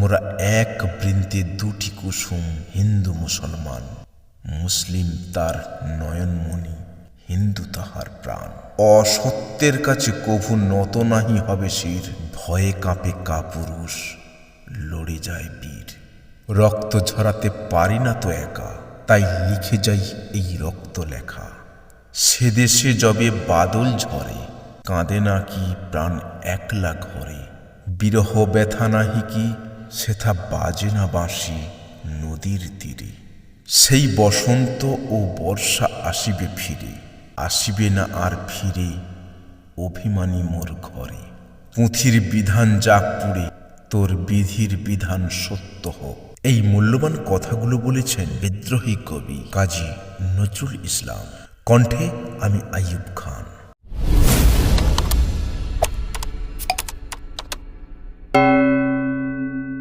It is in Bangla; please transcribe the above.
মোরা এক বৃন্তে দুটি কুসুম হিন্দু মুসলমান। মুসলিম তার নয়নমণি, হিন্দু তাহার প্রাণ। অসত্যের কাছে কভু নত নাহি হবে শির। ভয়ে কাঁপে কাপুরুষ, লড়ে যায় বীর। রক্ত ঝরাতে পারি না তো একা, তাই লিখে যাই এই রক্ত লেখা। সে দেশে যবে বাদল ঝরে, কাঁদে না কি প্রাণ একলা ঘরে। বিরহ ব্যথা নাহি কি সেথা বাজে না বাঁশি নদীর তীরে। সেই বসন্ত ও বর্ষা আসিবে ফিরে, আসিবে না আর ফিরে অভিমানী মোর ঘরে। পুঁথির বিধান যাক পুড়ে, তোর বিধির বিধান সত্য হোক। এই মূল্যবান কথাগুলো বলেছেন বিদ্রোহী কবি কাজী নজরুল ইসলাম। কণ্ঠে আমি আইয়ুব খান